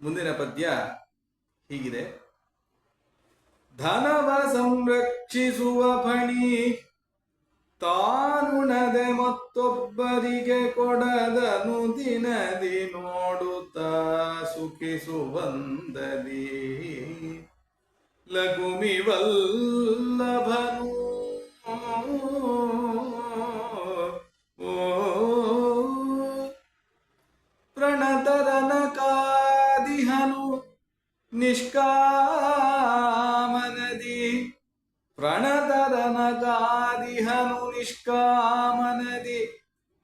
ಮುಂದಿನ ಪದ್ಯ ಹೀಗಿದೆ. ಧನವ ಸಂರಕ್ಷಿಸುವ ಫಣಿ ತಾನುಣದೆ ಮತ್ತೊಬ್ಬರಿಗೆ ಕೊಡದನು ದಿನದಿ ನೋಡುತ್ತ ಸುಖಿಸುವಂದದಿ ಲಘುಮಿ ವಲ್ಲಭನು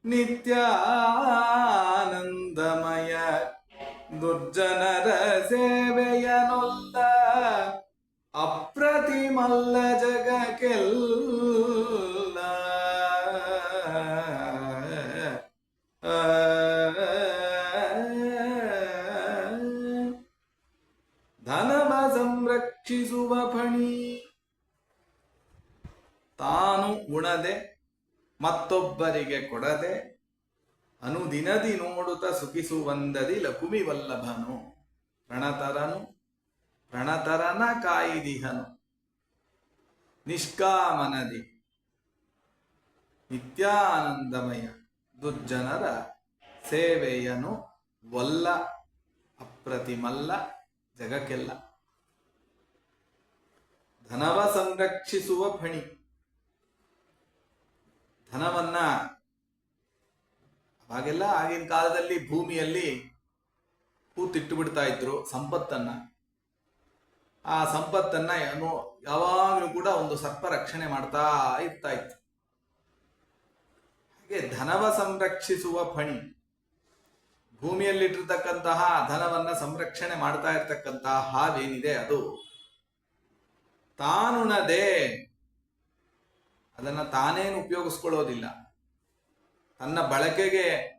ನಿತ್ಯಾನಂದಮಯ. ದುರ್ಜನರ ಸೇವೆಯನೊಲ್ಲ ಅಪ್ರತಿಮಲ್ಲ ಜಗಕ್ಕೆಲ್ಲ. ಧನವ ಸಂರಕ್ಷಿಸುವ ಫಣಿ. ತಾನು ಉಣದೆ ಮತ್ತೊಬ್ಬರಿಗೆ ಕೊಡದೆ ಅನುದಿನದಿ ನೋಡುತ್ತ ಸುಖಿಸುವಂದದಿ ಲಕುಮಿ ವಲ್ಲಭನು. ಪ್ರಣತರನು, ಪ್ರಣತರನ ಕಾಯಿದಿಹನು. ನಿಷ್ಕಾಮನದಿ, ನಿತ್ಯಾನಂದಮಯ, ದುರ್ಜನರ ಸೇವೆಯನು ವಲ್ಲ, ಅಪ್ರತಿಮಲ್ಲ, ಜಗಕ್ಕೆಲ್ಲ. ಧನವ ಸಂರಕ್ಷಿಸುವ ಫಣಿ. ಧನವನ್ನ ಅವಾಗೆಲ್ಲ ಆಗಿನ ಕಾಲದಲ್ಲಿ ಭೂಮಿಯಲ್ಲಿ ಹೂತಿಟ್ಟು ಬಿಡ್ತಾ ಇದ್ರು ಸಂಪತ್ತನ್ನ. ಆ ಸಂಪತ್ತನ್ನ ಏನು ಯಾವಾಗಲೂ ಕೂಡ ಒಂದು ಸರ್ಪ ರಕ್ಷಣೆ ಮಾಡ್ತಾ ಇರ್ತಾ ಇತ್ತು ಹಾಗೆ ಧನವ ಸಂರಕ್ಷಿಸುವ ಫಣಿ, ಭೂಮಿಯಲ್ಲಿಟ್ಟಿರ್ತಕ್ಕಂತಹ ಧನವನ್ನ ಸಂರಕ್ಷಣೆ ಮಾಡ್ತಾ ಇರ್ತಕ್ಕಂತಹ ಹಾವೇನಿದೆ ಅದು? ತಾನುಣದೆ ಅದನ್ನ ತಾನೇನು ಉಪಯೋಗಿಸ್ಕೊಳ್ಳೋದಿಲ್ಲ. ತನ್ನ ಬಳಕೆಗೆ,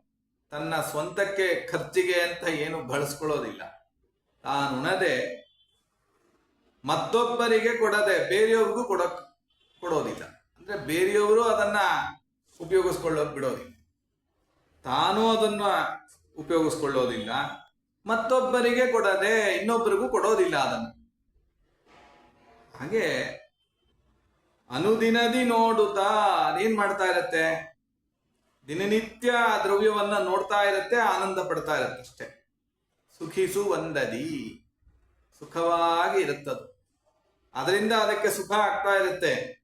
ತನ್ನ ಸ್ವಂತಕ್ಕೆ ಖರ್ಚಿಗೆ ಅಂತ ಏನು ಬಳಸ್ಕೊಳ್ಳೋದಿಲ್ಲ. ತಾನುಣದೆ ಮತ್ತೊಬ್ಬರಿಗೆ ಕೊಡದೆ ಬೇರೆಯವ್ರಿಗೂ ಕೊಡಕ್ ಕೊಡೋದಿಲ್ಲ. ಅಂದ್ರೆ ಬೇರೆಯವರು ಅದನ್ನ ಉಪಯೋಗಿಸ್ಕೊಳ್ಳೋಕ್ ಬಿಡೋದಿಲ್ಲ. ತಾನು ಅದನ್ನ ಉಪಯೋಗಿಸ್ಕೊಳ್ಳೋದಿಲ್ಲ. ಮತ್ತೊಬ್ಬರಿಗೆ ಕೊಡದೆ ಇನ್ನೊಬ್ಬರಿಗೂ ಕೊಡೋದಿಲ್ಲ ಅದನ್ನು. ಹಾಗೆ ಅನುದಿನದಿ ನೋಡುತ್ತಾ ಅದೇನ್ ಮಾಡ್ತಾ ಇರತ್ತೆ? ದಿನನಿತ್ಯ ಆ ದ್ರವ್ಯವನ್ನ ನೋಡ್ತಾ ಇರತ್ತೆ, ಆನಂದ ಪಡ್ತಾ ಇರತ್ತೆ ಅಷ್ಟೇ. ಸುಖಿಸು ಒಂದದಿ ಸುಖವಾಗಿ ಇರುತ್ತದು. ಅದರಿಂದ ಅದಕ್ಕೆ ಸುಖ ಆಗ್ತಾ ಇರುತ್ತೆ.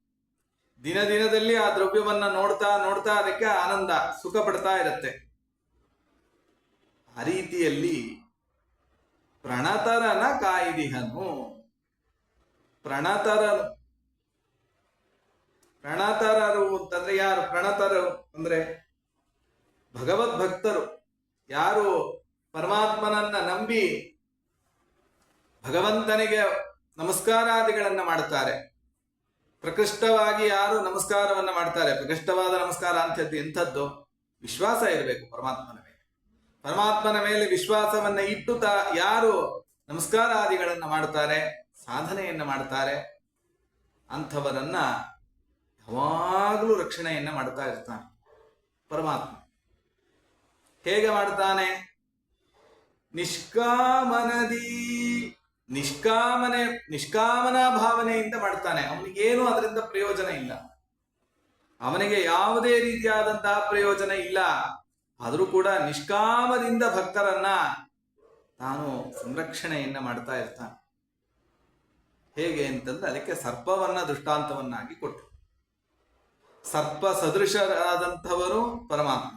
ದಿನ ದಿನದಲ್ಲಿ ಆ ದ್ರವ್ಯವನ್ನ ನೋಡ್ತಾ ನೋಡ್ತಾ ಅದಕ್ಕೆ ಆನಂದ, ಸುಖ ಪಡ್ತಾ ಇರುತ್ತೆ. ಆ ರೀತಿಯಲ್ಲಿ ಪ್ರಣತರನ ಕಾಯ್ದಿಹನು. ಪ್ರಣತರನು ಪ್ರಣತರರು ಅಂತಂದ್ರೆ ಯಾರು? ಪ್ರಣತರು ಅಂದ್ರೆ ಭಗವದ್ ಭಕ್ತರು. ಯಾರು? ಪರಮಾತ್ಮನನ್ನ ನಂಬಿ ಭಗವಂತನಿಗೆ ನಮಸ್ಕಾರಾದಿಗಳನ್ನ ಮಾಡ್ತಾರೆ. ಪ್ರಕೃಷ್ಟವಾಗಿ ಯಾರು ನಮಸ್ಕಾರವನ್ನ ಮಾಡ್ತಾರೆ? ಪ್ರಕೃಷ್ಟವಾದ ನಮಸ್ಕಾರ ಅಂತದ್ದು ಎಂಥದ್ದು? ವಿಶ್ವಾಸ ಇರಬೇಕು ಪರಮಾತ್ಮನ ಮೇಲೆ. ಪರಮಾತ್ಮನ ಮೇಲೆ ವಿಶ್ವಾಸವನ್ನ ಇಟ್ಟು ತಾ ಯಾರು ನಮಸ್ಕಾರಾದಿಗಳನ್ನ ಮಾಡ್ತಾರೆ? ಸಾಧನೆಯನ್ನ ಮಾಡ್ತಾರೆ. ಅಂಥವರನ್ನ ಯಾವಾಗಲೂ ರಕ್ಷಣೆಯನ್ನು ಮಾಡ್ತಾ ಇರ್ತಾನೆ. ಪರಮಾತ್ಮ. ಹೇಗೆ ಮಾಡ್ತಾನೆ? ನಿಷ್ಕಾಮನದಿ, ನಿಷ್ಕಾಮನೆ, ನಿಷ್ಕಾಮನಾ ಭಾವನೆಯಿಂದ ಮಾಡ್ತಾನೆ. ಅವನಿಗೇನು ಅದರಿಂದ ಪ್ರಯೋಜನ ಇಲ್ಲ. ಅವನಿಗೆ ಯಾವುದೇ ರೀತಿಯಾದಂತಹ ಪ್ರಯೋಜನ ಇಲ್ಲ. ಆದರೂ ಕೂಡ ನಿಷ್ಕಾಮದಿಂದ ಭಕ್ತರನ್ನ ತಾನು ಸಂರಕ್ಷಣೆಯನ್ನ ಮಾಡ್ತಾ ಇರ್ತಾನೆ. ಹೇಗೆ ಅಂತಂದ್ರೆ ಅದಕ್ಕೆ ಸರ್ಪವನ್ನ ದೃಷ್ಟಾಂತವನ್ನಾಗಿ ಕೊಟ್ಟು. ಸರ್ಪ ಸದೃಶರಾದಂಥವರು ಪರಮಾತ್ಮ.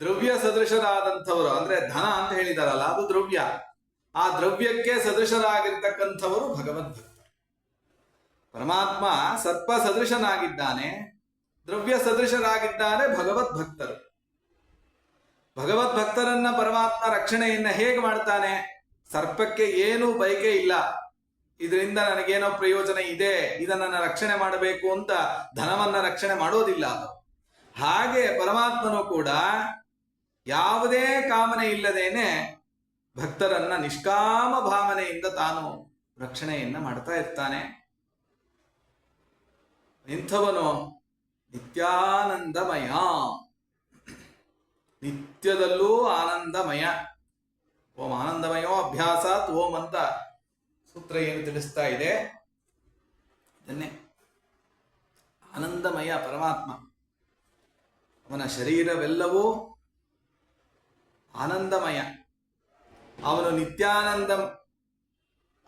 ದ್ರವ್ಯ ಸದೃಶರಾದಂಥವರು, ಅಂದ್ರೆ ಧನ ಅಂತ ಹೇಳಿದಾರಲ್ಲ, ಅದು ದ್ರವ್ಯ. ಆ ದ್ರವ್ಯಕ್ಕೆ ಸದೃಶರಾಗಿರ್ತಕ್ಕಂಥವರು ಭಗವದ್ಭಕ್ತರು. ಪರಮಾತ್ಮ ಸರ್ಪ ಸದೃಶನಾಗಿದ್ದಾನೆ ದ್ರವ್ಯ ಭಕ್ತರು ಭಗವದ್ಭಕ್ತರು. ಭಗವದ್ಭಕ್ತರನ್ನ ಪರಮಾತ್ಮ ರಕ್ಷಣೆಯನ್ನ ಹೇಗೆ ಮಾಡ್ತಾನೆ? ಸರ್ಪಕ್ಕೆ ಏನು ಬಯಕೆ ಇಲ್ಲ. ಇದರಿಂದ ನನಗೇನೋ ಪ್ರಯೋಜನ ಇದೆ, ಇದನ್ನ ರಕ್ಷಣೆ ಮಾಡಬೇಕು ಅಂತ ಧನವನ್ನ ರಕ್ಷಣೆ ಮಾಡೋದಿಲ್ಲ ಅದು. ಹಾಗೆ ಪರಮಾತ್ಮನು ಕೂಡ ಯಾವುದೇ ಕಾಮನೆ ಇಲ್ಲದೇನೆ ಭಕ್ತರನ್ನ ನಿಷ್ಕಾಮ ಭಾವನೆಯಿಂದ ತಾನು ರಕ್ಷಣೆಯನ್ನ ಮಾಡ್ತಾ ಇರ್ತಾನೆ. ಇಂಥವನು ನಿತ್ಯಾನಂದಮಯ. ನಿತ್ಯದಲ್ಲೂ ಆನಂದಮಯ. ಓಂ ಆನಂದಮಯೋ ಅಭ್ಯಾಸಾತ್ ಓಂ ಅಂತ ಸೂತ್ರ ಏನು ತಿಳಿಸ್ತಾ ಇದೆ? ಇದನ್ನೇ. ಆನಂದಮಯ ಪರಮಾತ್ಮ. ಅವನ ಶರೀರವೆಲ್ಲವೂ ಆನಂದಮಯ. ಅವನು ನಿತ್ಯಾನಂದ,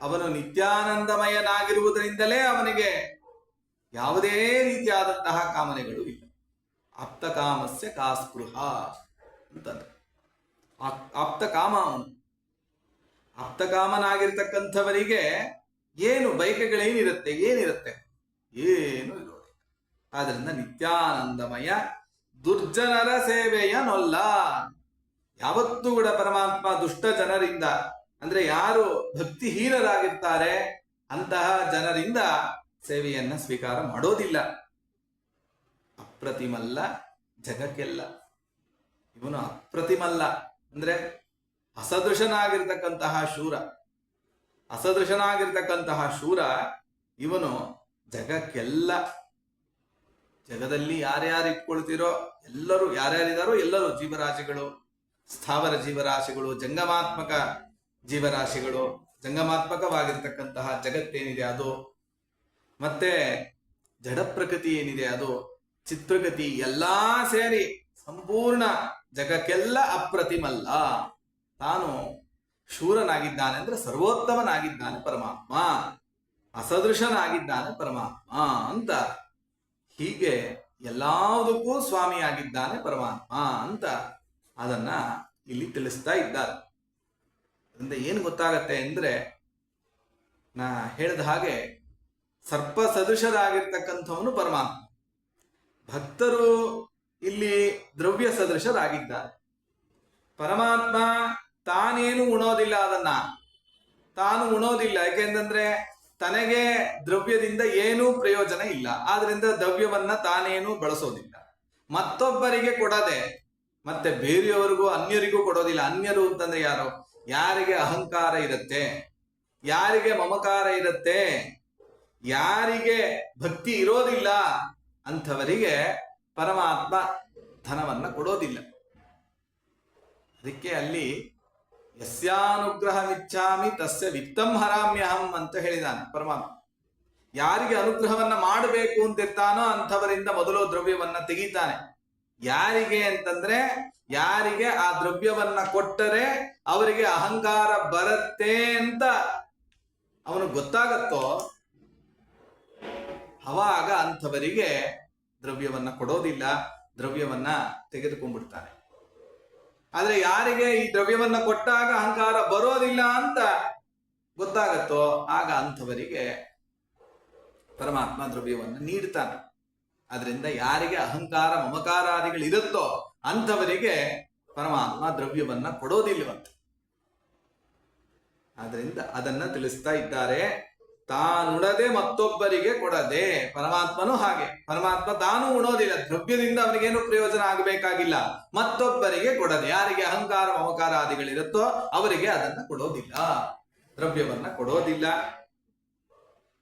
ಅವನು ನಿತ್ಯಾನಂದಮಯನಾಗಿರುವುದರಿಂದಲೇ ಅವನಿಗೆ ಯಾವುದೇ ರೀತಿಯಾದಂತಹ ಕಾಮನೆಗಳು ಇಲ್ಲ. ಆಪ್ತ ಕಾಮಸ್ಯ ಕಾಸ್ಪೃಹ ಅಂತಂದ್ರೆ. ಆಪ್ತ ಕಾಮ ಅವನು. ಆಪ್ತ ಕಾಮನಾಗಿರ್ತಕ್ಕಂಥವರಿಗೆ ಏನು ಬಯಕೆಗಳೇನಿರುತ್ತೆ? ಏನಿರುತ್ತೆ? ಏನು ಇರೋದಿಲ್ಲ ಆದ್ರಿಂದ ನಿತ್ಯಾನಂದಮಯ, ದುರ್ಜನರ ಸೇವೆಯ ನೊಲ್ಲ. ಯಾವತ್ತೂ ಕೂಡ ಪರಮಾತ್ಮ ದುಷ್ಟ ಜನರಿಂದ, ಅಂದ್ರೆ ಯಾರು ಭಕ್ತಿಹೀನರಾಗಿರ್ತಾರೆ, ಅಂತಹ ಜನರಿಂದ ಸೇವೆಯನ್ನ ಸ್ವೀಕಾರ ಮಾಡೋದಿಲ್ಲ. ಅಪ್ರತಿಮಲ್ಲ ಜಗಕ್ಕೆಲ್ಲ. ಇವನು ಅಪ್ರತಿಮಲ್ಲ. ಅಂದ್ರೆ ಅಸದೃಶನಾಗಿರ್ತಕ್ಕಂತಹ ಶೂರ. ಅಸದೃಶನಾಗಿರ್ತಕ್ಕಂತಹ ಶೂರ ಇವನು ಜಗಕ್ಕೆಲ್ಲ. ಜಗದಲ್ಲಿ ಯಾರ್ಯಾರು ಇಟ್ಕೊಳ್ತಿರೋ ಎಲ್ಲರೂ ಯಾರ್ಯಾರಿದಾರೋ ಎಲ್ಲರೂ ಜೀವರಾಶಿಗಳು, ಸ್ಥಾವರ ಜೀವರಾಶಿಗಳು, ಜಂಗಮಾತ್ಮಕ ಜೀವರಾಶಿಗಳು, ಜಂಗಮಾತ್ಮಕವಾಗಿರ್ತಕ್ಕಂತಹ ಜಗತ್ತೇನಿದೆ ಅದು. ಮತ್ತೆ ಜಡ ಪ್ರಕೃತಿ ಏನಿದೆ ಅದು. ಚಿತ್ರಗತಿ ಎಲ್ಲಾ ಸೇರಿ ಸಂಪೂರ್ಣ ಜಗಕ್ಕೆಲ್ಲ ಅಪ್ರತಿಮಲ್ಲ. ತಾನು ಶೂರನಾಗಿದ್ದಾನೆ ಅಂದ್ರೆ ಸರ್ವೋತ್ತಮನಾಗಿದ್ದಾನೆ ಪರಮಾತ್ಮ. ಅಸದೃಶನಾಗಿದ್ದಾನೆ ಪರಮಾತ್ಮ ಅಂತ. ಹೀಗೆ ಎಲ್ಲದಕ್ಕೂ ಸ್ವಾಮಿಯಾಗಿದ್ದಾನೆ ಪರಮಾತ್ಮ ಅಂತ ಅದನ್ನ ಇಲ್ಲಿ ತಿಳಿಸ್ತಾ ಇದ್ದಾರೆ. ಅದರಿಂದ ಏನು ಗೊತ್ತಾಗತ್ತೆ ಅಂದ್ರೆ ನಾ ಹೇಳಿದ ಹಾಗೆ ಸರ್ಪ ಸದೃಶರಾಗಿರ್ತಕ್ಕಂಥವನು ಪರಮಾತ್ಮ. ಭಕ್ತರು ಇಲ್ಲಿ ದ್ರವ್ಯ ಸದೃಶರಾಗಿದ್ದಾರೆ ಪರಮಾತ್ಮ ತಾನೇನು ಉಣೋದಿಲ್ಲ ಅದನ್ನ. ತಾನು ಉಣೋದಿಲ್ಲ. ಯಾಕೆಂತಂದ್ರೆ ತನಗೆ ದ್ರವ್ಯದಿಂದ ಏನೂ ಪ್ರಯೋಜನ ಇಲ್ಲ. ಆದ್ರಿಂದ ದ್ರವ್ಯವನ್ನ ತಾನೇನು ಬಳಸೋದಿಲ್ಲ. ಮತ್ತೊಬ್ಬರಿಗೆ ಕೊಡದೆ ಮತ್ತೆ ಬೇರೆಯವರಿಗೂ ಅನ್ಯರಿಗೂ ಕೊಡೋದಿಲ್ಲ. ಅನ್ಯರು ಅಂತಂದ್ರೆ ಯಾರು? ಯಾರಿಗೆ ಅಹಂಕಾರ ಇರುತ್ತೆ? ಯಾರಿಗೆ ಮಮಕಾರ ಇರುತ್ತೆ? ಯಾರಿಗೆ ಭಕ್ತಿ ಇರೋದಿಲ್ಲ? ಅಂಥವರಿಗೆ ಪರಮಾತ್ಮ ಧನವನ್ನ ಕೊಡೋದಿಲ್ಲ. ಅದಕ್ಕೆ ಅಲ್ಲಿ ಯಸ್ಯಾನುಗ್ರಹಮಿಚ್ಛಾಮಿ ತಸ್ಯ ವಿತ್ತಂ ಹರಾಮ್ಯಹಂ ಅಂತ ಹೇಳಿದಾನೆ ಪರಮಾತ್ಮ. ಯಾರಿಗೆ ಅನುಗ್ರಹವನ್ನ ಮಾಡಬೇಕು ಅಂತಿರ್ತಾನೋ ಅಂಥವರಿಂದ ಮೊದಲು ದ್ರವ್ಯವನ್ನ ತೆಗಿತಾನೆ. ಯಾರಿಗೆ ಅಂತಂದ್ರೆ ಯಾರಿಗೆ ಆ ದ್ರವ್ಯವನ್ನ ಕೊಟ್ಟರೆ ಅವರಿಗೆ ಅಹಂಕಾರ ಬರುತ್ತೆ ಅಂತ ಅವನು ಗೊತ್ತಾಗತ್ತೋ ಅವಾಗ ಅಂಥವರಿಗೆ ದ್ರವ್ಯವನ್ನ ಕೊಡೋದಿಲ್ಲ, ದ್ರವ್ಯವನ್ನ ತೆಗೆದುಕೊಂಡ್ಬಿಡ್ತಾನೆ. ಆದ್ರೆ ಯಾರಿಗೆ ಈ ದ್ರವ್ಯವನ್ನ ಕೊಟ್ಟಾಗ ಅಹಂಕಾರ ಬರೋದಿಲ್ಲ ಅಂತ ಗೊತ್ತಾಗತ್ತೋ ಆಗ ಅಂಥವರಿಗೆ ಪರಮಾತ್ಮ ದ್ರವ್ಯವನ್ನು ನೀಡ್ತಾನೆ. ಅದರಿಂದ ಯಾರಿಗೆ ಅಹಂಕಾರ, ಮಮಕಾರಾದಿಗಳು ಇರುತ್ತೋ ಅಂಥವರಿಗೆ ಪರಮಾತ್ಮ ದ್ರವ್ಯವನ್ನ ಕೊಡೋದಿಲ್ಲವಂತ ಆದ್ರಿಂದ ಅದನ್ನ ತಿಳಿಸ್ತಾ ಇದ್ದಾರೆ. ತಾನುಡದೆ ಮತ್ತೊಬ್ಬರಿಗೆ ಕೊಡದೆ ಪರಮಾತ್ಮನು ಹಾಗೆ. ಪರಮಾತ್ಮ ತಾನು ಉಣೋದಿಲ್ಲ. ದ್ರವ್ಯದಿಂದ ಅವನಿಗೇನು ಪ್ರಯೋಜನ ಆಗಬೇಕಾಗಿಲ್ಲ. ಮತ್ತೊಬ್ಬರಿಗೆ ಕೊಡದೆ. ಯಾರಿಗೆ ಅಹಂಕಾರ ಮಮಕಾರಾದಿಗಳಿರುತ್ತೋ ಅವರಿಗೆ ಅದನ್ನ ಕೊಡೋದಿಲ್ಲ. ದ್ರವ್ಯವನ್ನ ಕೊಡೋದಿಲ್ಲ.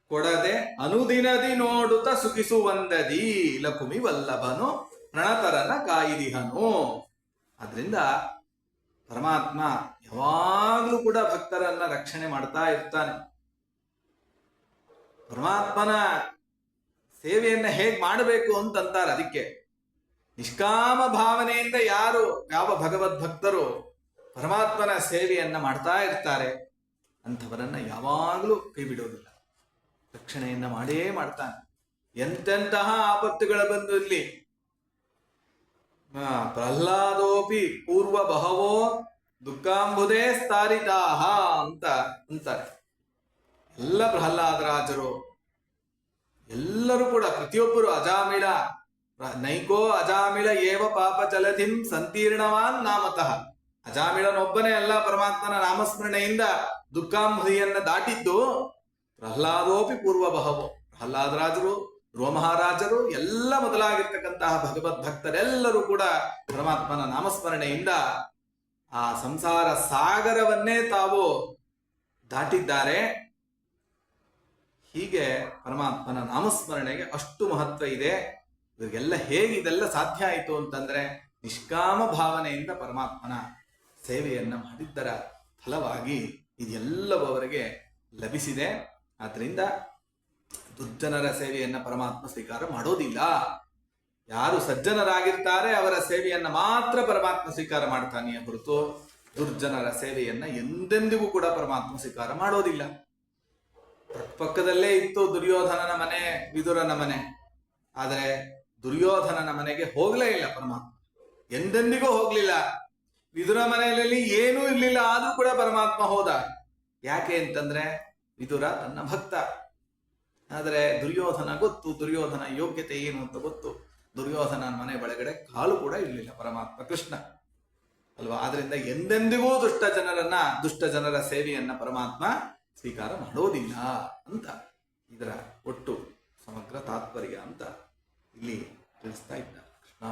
ಕೊಡದೆ ಅನುದಿನದಿ ನೋಡುತ್ತ ಸುಖಿಸುವಂದದಿ ಲಕುಮಿ ವಲ್ಲಭನು ಪ್ರಣತರನ ಕಾಯಿದಿಹನು. ಅದರಿಂದ ಪರಮಾತ್ಮ ಯಾವಾಗಲೂ ಕೂಡ ಭಕ್ತರನ್ನ ರಕ್ಷಣೆ ಮಾಡ್ತಾ ಇರ್ತಾನೆ. ಪರಮಾತ್ಮನ ಸೇವೆಯನ್ನ ಹೇಗ್ ಮಾಡಬೇಕು ಅಂತಂತಾರೆ ಅದಕ್ಕೆ. ನಿಷ್ಕಾಮ ಭಾವನೆಯಿಂದ ಯಾರು, ಯಾವ ಭಗವದ್ ಭಕ್ತರು ಪರಮಾತ್ಮನ ಸೇವೆಯನ್ನ ಮಾಡ್ತಾ ಇರ್ತಾರೆ ಅಂಥವರನ್ನ ಯಾವಾಗಲೂ ಕೈ ಬಿಡೋದಿಲ್ಲ. ರಕ್ಷಣೆಯನ್ನ ಮಾಡೇ ಮಾಡ್ತಾನೆ. ಎಂತೆಂತಹ ಆಪತ್ತುಗಳು ಬಂದು ಇಲ್ಲಿ. ಪ್ರಹ್ಲಾದೋಪಿ ಪೂರ್ವ ಬಹವೋ ದುಃಖಾಂಬುದೇ ಸ್ತಾರಿತಾಹ ಅಂತ ಅಂತಾರೆ. ಎಲ್ಲ ಪ್ರಹ್ಲಾದರಾಜರು ಎಲ್ಲರೂ ಕೂಡ ಪ್ರತಿಯೊಬ್ಬರು ಅಜಾಮಿಳ, ನೈಕೋ ಅಜಾಮಿಳ ಏವ ಪಾಪ ಜಲಧಿಂ ಸಂತೀರ್ಣವಾನ್ ನಾಮತಃ. ಅಜಾಮಿಳನೊಬ್ಬನೇ ಅಲ್ಲ, ಪರಮಾತ್ಮನ ನಾಮಸ್ಮರಣೆಯಿಂದ ದುಃಖಾಂಬುದಿಯನ್ನ ದಾಟಿದ್ದು ಪ್ರಹ್ಲಾದೋಪಿ ಪೂರ್ವ ಬಹವು ಪ್ರಹ್ಲಾದರಾಜರು ರೋಮಹಾರಾಜರು ಮಹಾರಾಜರು, ಎಲ್ಲ ಮೊದಲಾಗಿರ್ತಕ್ಕಂತಹ ಭಗವದ್ ಭಕ್ತರೆಲ್ಲರೂ ಕೂಡ ಪರಮಾತ್ಮನ ನಾಮಸ್ಮರಣೆಯಿಂದ ಆ ಸಂಸಾರ ಸಾಗರವನ್ನೇ ತಾವು ದಾಟಿದ್ದಾರೆ. ಹೀಗೆ ಪರಮಾತ್ಮನ ನಾಮಸ್ಮರಣೆಗೆ ಅಷ್ಟು ಮಹತ್ವ ಇದೆ. ಇವರಿಗೆಲ್ಲ ಹೇಗೆ ಇದೆಲ್ಲ ಸಾಧ್ಯ ಆಯಿತು ಅಂತಂದ್ರೆ ನಿಷ್ಕಾಮ ಭಾವನೆಯಿಂದ ಪರಮಾತ್ಮನ ಸೇವೆಯನ್ನ ಮಾಡಿದ್ದರ ಫಲವಾಗಿ ಇದೆಲ್ಲವರಿಗೆ ಲಭಿಸಿದೆ. ಆದ್ರಿಂದ ದುರ್ಜನರ ಸೇವೆಯನ್ನ ಪರಮಾತ್ಮ ಸ್ವೀಕಾರ ಮಾಡೋದಿಲ್ಲ. ಯಾರು ಸಜ್ಜನರಾಗಿರ್ತಾರೆ ಅವರ ಸೇವೆಯನ್ನ ಮಾತ್ರ ಪರಮಾತ್ಮ ಸ್ವೀಕಾರ ಮಾಡ್ತಾನೆ ಹೊರತು ದುರ್ಜನರ ಸೇವೆಯನ್ನ ಎಂದೆಂದಿಗೂ ಕೂಡ ಪರಮಾತ್ಮ ಸ್ವೀಕಾರ ಮಾಡೋದಿಲ್ಲ. ಪಕ್ಕದಲ್ಲೇ ಇತ್ತು ದುರ್ಯೋಧನನ ಮನೆ, ವಿದುರನ ಮನೆ. ಆದರೆ ದುರ್ಯೋಧನನ ಮನೆಗೆ ಹೋಗ್ಲೇ ಇಲ್ಲ ಪರಮಾತ್ಮ. ಎಂದೆಂದಿಗೂ ಹೋಗ್ಲಿಲ್ಲ. ವಿದುರ ಮನೆಯಲ್ಲಿ ಏನೂ ಇರ್ಲಿಲ್ಲ, ಆದ್ರೂ ಕೂಡ ಪರಮಾತ್ಮ ಹೋದ. ಯಾಕೆ ಅಂತಂದ್ರೆ ವಿದುರ ತನ್ನ ಭಕ್ತ. ಆದರೆ ದುರ್ಯೋಧನ ಗೊತ್ತು, ದುರ್ಯೋಧನ ಯೋಗ್ಯತೆ ಏನು ಅಂತ ಗೊತ್ತು. ದುರ್ಯೋಧನನ ಮನೆ ಒಳಗಡೆ ಕಾಲು ಕೂಡ ಇರಲಿಲ್ಲ ಪರಮಾತ್ಮ ಕೃಷ್ಣ. ಅಲ್ವಾ? ಆದ್ರಿಂದ ಎಂದೆಂದಿಗೂ ದುಷ್ಟ ಜನರನ್ನ, ದುಷ್ಟ ಜನರ ಸೇವೆಯನ್ನ ಪರಮಾತ್ಮ ಸ್ವೀಕಾರ ಮಾಡೋದಿಲ್ಲ ಅಂತ ಇದರ ಒಟ್ಟು ಸಮಗ್ರ ತಾತ್ಪರ್ಯ ಅಂತ ಇಲ್ಲಿ ತಿಳಿಸ್ತಾ ಇದ್ದಾರೆ ಕೃಷ್ಣ